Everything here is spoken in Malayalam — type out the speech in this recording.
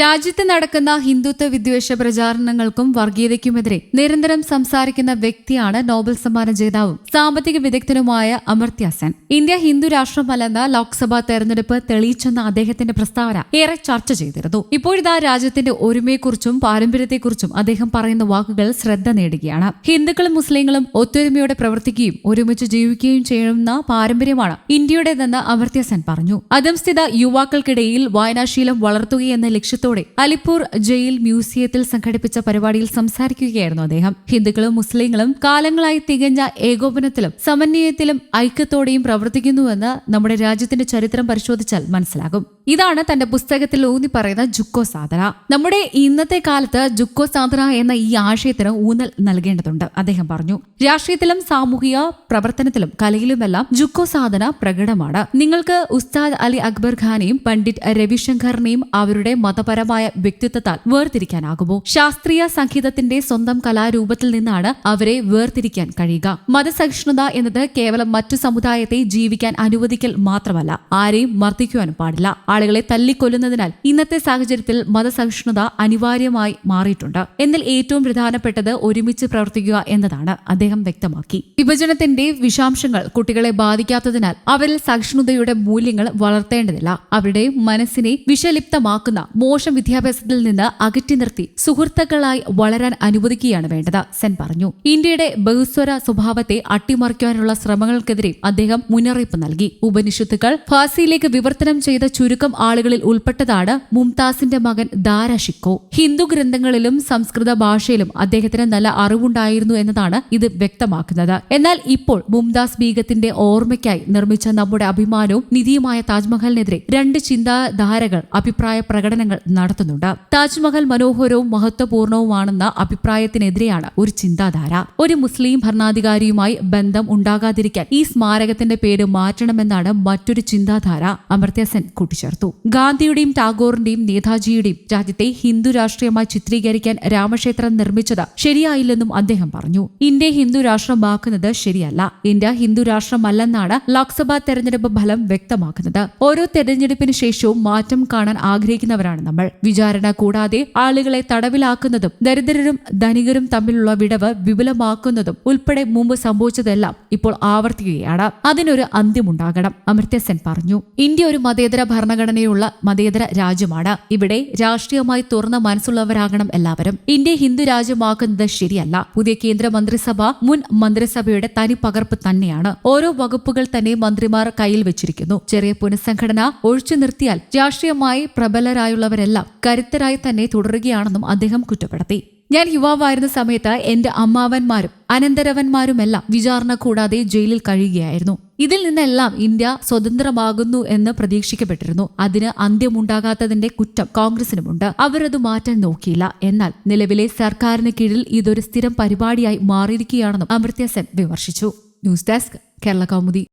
രാജ്യത്ത് നടക്കുന്ന ഹിന്ദുത്വ വിദ്വേഷ പ്രചാരണങ്ങൾക്കും വർഗീയതയ്ക്കുമെതിരെ നിരന്തരം സംസാരിക്കുന്ന വ്യക്തിയാണ് നോബൽ സമ്മാന ജേതാവും സാമ്പത്തിക വിദഗ്ധനുമായ അമർത്യ സെൻ. ഇന്ത്യ ഹിന്ദു രാഷ്ട്രമല്ലെന്ന ലോക്സഭാ തെരഞ്ഞെടുപ്പ് തെളിയിച്ചെന്ന അദ്ദേഹത്തിന്റെ പ്രസ്താവന ഏറെ ചർച്ച ചെയ്തിരുന്നു. ഇപ്പോഴിതാ രാജ്യത്തിന്റെ ഒരുമയെക്കുറിച്ചും പാരമ്പര്യത്തെക്കുറിച്ചും അദ്ദേഹം പറയുന്ന വാക്കുകൾ ശ്രദ്ധ നേടുകയാണ്. ഹിന്ദുക്കളും മുസ്ലിങ്ങളും ഒത്തൊരുമയോടെ പ്രവർത്തിക്കുകയും ഒരുമിച്ച് ജീവിക്കുകയും ചെയ്യുന്ന പാരമ്പര്യമാണ് ഇന്ത്യയുടേതെന്ന് അമർത്യ സെൻ പറഞ്ഞു. അധംസ്ഥിത യുവാക്കൾക്കിടയിൽ വായനാശീലം വളർത്തുകയെന്ന ലക്ഷ്യത്തോടെ അലിപ്പൂർ ജയിൽ മ്യൂസിയത്തിൽ സംഘടിപ്പിച്ച പരിപാടിയിൽ സംസാരിക്കുകയായിരുന്നു അദ്ദേഹം. ഹിന്ദുക്കളും മുസ്ലിങ്ങളും കാലങ്ങളായി തികഞ്ഞ ഏകോപനത്തിലും സമന്വയത്തിലും ഐക്യത്തോടെയും പ്രവർത്തിക്കുന്നുവെന്ന് നമ്മുടെ രാജ്യത്തിന്റെ ചരിത്രം പരിശോധിച്ചാൽ മനസ്സിലാകും. ഇതാണ് തന്റെ പുസ്തകത്തിൽ ഊന്നി പറയുന്ന ജുക്കോ സാധന. നമ്മുടെ ഇന്നത്തെ കാലത്ത് ജുക്കോ സാധന എന്ന ഈ ആശയത്തിന് ഊന്നൽ നൽകേണ്ടതുണ്ട് അദ്ദേഹം പറഞ്ഞു. രാഷ്ട്രീയത്തിലും സാമൂഹിക പ്രവർത്തനത്തിലും കലയിലുമെല്ലാം ജുക്കോ സാധന പ്രകടമാണ്. നിങ്ങൾക്ക് ഉസ്താദ് അലി അക്ബർ ഖാനെയും പണ്ഡിറ്റ് രവിശങ്കറിനെയും അവരുടെ മതപരമായ വ്യക്തിത്വത്താൽ വേർതിരിക്കാനാകുമോ? ശാസ്ത്രീയ സംഗീതത്തിന്റെ സ്വന്തം കലാരൂപത്തിൽ നിന്നാണ് അവരെ വേർതിരിക്കാൻ കഴിയുക. മതസഹിഷ്ണുത എന്നത് കേവലം മറ്റു സമുദായത്തെ ജീവിക്കാൻ അനുവദിക്കൽ മാത്രമല്ല ആരെയും മർദ്ദിക്കുവാനും പാടില്ല. ആളുകളെ തല്ലിക്കൊല്ലുന്നതിനാൽ ഇന്നത്തെ സാഹചര്യത്തിൽ മതസഹിഷ്ണുത അനിവാര്യമായി മാറിയിട്ടുണ്ട്. എന്നാൽ ഏറ്റവും പ്രധാനപ്പെട്ടത് ഒരുമിച്ച് പ്രവർത്തിക്കുക എന്നതാണ്. അദ്ദേഹം വ്യക്തമാക്കി. വിഭജനത്തിന്റെ വിഷാംശങ്ങൾ കുട്ടികളെ ബാധിക്കാത്തതിനാൽ അവരിൽ സഹിഷ്ണുതയുടെ മൂല്യങ്ങൾ വളർത്തേണ്ടതില്ല. അവരുടെ മനസ്സിനെ വിഷലിപ്തമാക്കുന്ന മോശം വിദ്യാഭ്യാസത്തിൽ നിന്ന് അകറ്റി നിർത്തി സുഹൃത്തുക്കളായി വളരാൻ അനുവദിക്കുകയാണ് വേണ്ടത് സെൻ പറഞ്ഞു. ഇന്ത്യയുടെ ബഹുസ്വര സ്വഭാവത്തെ അട്ടിമറിക്കാനുള്ള ശ്രമങ്ങൾക്കെതിരെ അദ്ദേഹം മുന്നറിയിപ്പ് നൽകി. ഉപനിഷത്തുക്കൾ ഫാസിയിലേക്ക് വിവർത്തനം ചെയ്ത ചുരുക്കം ആളുകളിൽ ഉൾപ്പെട്ടതാണ് മുംതാസിന്റെ മകൻ ദാര ഷിക്കോ. ഹിന്ദു ഗ്രന്ഥങ്ങളിലും സംസ്കൃത ഭാഷയിലും അദ്ദേഹത്തിന് നല്ല അറിവുണ്ടായിരുന്നു എന്നതാണ് ഇത് വ്യക്തമാക്കുന്നത്. എന്നാൽ ഇപ്പോൾ മുംതാസ് ബീഗത്തിന്റെ ഓർമ്മയ്ക്കായി നിർമ്മിച്ച നമ്മുടെ അഭിമാനവും നിധിയുമായ താജ്മഹലിനെതിരെ രണ്ട് ചിന്താധാരകൾ അഭിപ്രായ പ്രകടനങ്ങൾ നടത്തുന്നുണ്ട്. താജ്മഹൽ മനോഹരവും മഹത്വപൂർണവുമാണെന്ന അഭിപ്രായത്തിനെതിരെയാണ് ഒരു ചിന്താധാര. ഒരു മുസ്ലിം ഭരണാധികാരിയുമായി ബന്ധം ഉണ്ടാകാതിരിക്കാൻ ഈ സ്മാരകത്തിന്റെ പേര് മാറ്റണമെന്നാണ് മറ്റൊരു ചിന്താധാര അമർത്യ സെൻ കൂട്ടിച്ചേർത്തു. ഗാന്ധിയുടെയും ടാഗോറിന്റെയും നേതാജിയുടെയും രാജ്യത്തെ ഹിന്ദു രാഷ്ട്രീയമായി ചിത്രീകരിക്കാൻ രാമക്ഷേത്രം നിർമ്മിച്ചത് ശരിയായില്ലെന്നും അദ്ദേഹം പറഞ്ഞു. ഇന്ത്യ ഹിന്ദു രാഷ്ട്രമാക്കുന്നത് ശരിയല്ല. ഇന്ത്യ ഹിന്ദു രാഷ്ട്രമല്ലെന്നാണ് ലോക്സഭാ തെരഞ്ഞെടുപ്പ് ഫലം വ്യക്തമാക്കുന്നത്. ഓരോ തെരഞ്ഞെടുപ്പിന് ശേഷവും മാറ്റം കാണാൻ ആഗ്രഹിക്കുന്നവരാണ് നമ്മൾ. വിചാരണ കൂടാതെ ആളുകളെ തടവിലാക്കുന്നതും ദരിദ്രരും ധനികരും തമ്മിലുള്ള വിടവ് വിപുലമാക്കുന്നതും ഉൾപ്പെടെ മുമ്പ് സംഭവിച്ചതെല്ലാം ഇപ്പോൾ ആവർത്തിക്കുകയാണ്. അതിനൊരു അന്ത്യമുണ്ടാകണം. അമർത്യ സെൻ പറഞ്ഞു. ഇന്ത്യ ഒരു മതേതര ഭരണഘടനയുള്ള മതേതര രാജ്യമാണ്. ഇവിടെ രാഷ്ട്രീയമായി തുറന്ന മനസ്സുള്ളവരാകണം എല്ലാവരും. ഇന്ത്യ ഹിന്ദു രാജ്യമാക്കുന്നത് ശരിയല്ല. പുതിയ കേന്ദ്ര മന്ത്രിസഭ മുൻ മന്ത്രിസഭയുടെ തനി പകർപ്പ് തന്നെയാണ്. ഓരോ വകുപ്പുകൾ തന്നെ മന്ത്രിമാർ കയ്യിൽ വെച്ചിരിക്കുന്നു. ചെറിയ പുനഃസംഘടന ഒഴിച്ചു നിർത്തിയാൽ രാഷ്ട്രീയമായി പ്രബലരായുള്ളവരെല്ലാം കരുത്തരായി തന്നെ തുടരുകയാണെന്നും അദ്ദേഹം കുറ്റപ്പെടുത്തി. ഞാൻ യുവാവായിരുന്ന സമയത്ത് എന്റെ അമ്മാവന്മാരും അനന്തരവന്മാരുമെല്ലാം വിചാരണ കൂടാതെ ജയിലിൽ കഴിയുകയായിരുന്നു. ഇതിൽ നിന്നെല്ലാം ഇന്ത്യ സ്വതന്ത്രമാകുന്നു എന്ന് പ്രതീക്ഷിക്കപ്പെട്ടിരുന്നു. അതിന് അന്ത്യമുണ്ടാകാത്തതിന്റെ കുറ്റം കോൺഗ്രസിനുമുണ്ട്. അവരത് മാറ്റാൻ നോക്കിയില്ല. എന്നാൽ നിലവിലെ സർക്കാരിന് കീഴിൽ ഇതൊരു സ്ഥിരം പരിപാടിയായി മാറിയിരിക്കുകയാണെന്നും അമർത്യ സെൻ വിമർശിച്ചു. News desk Kerala Kaumudi.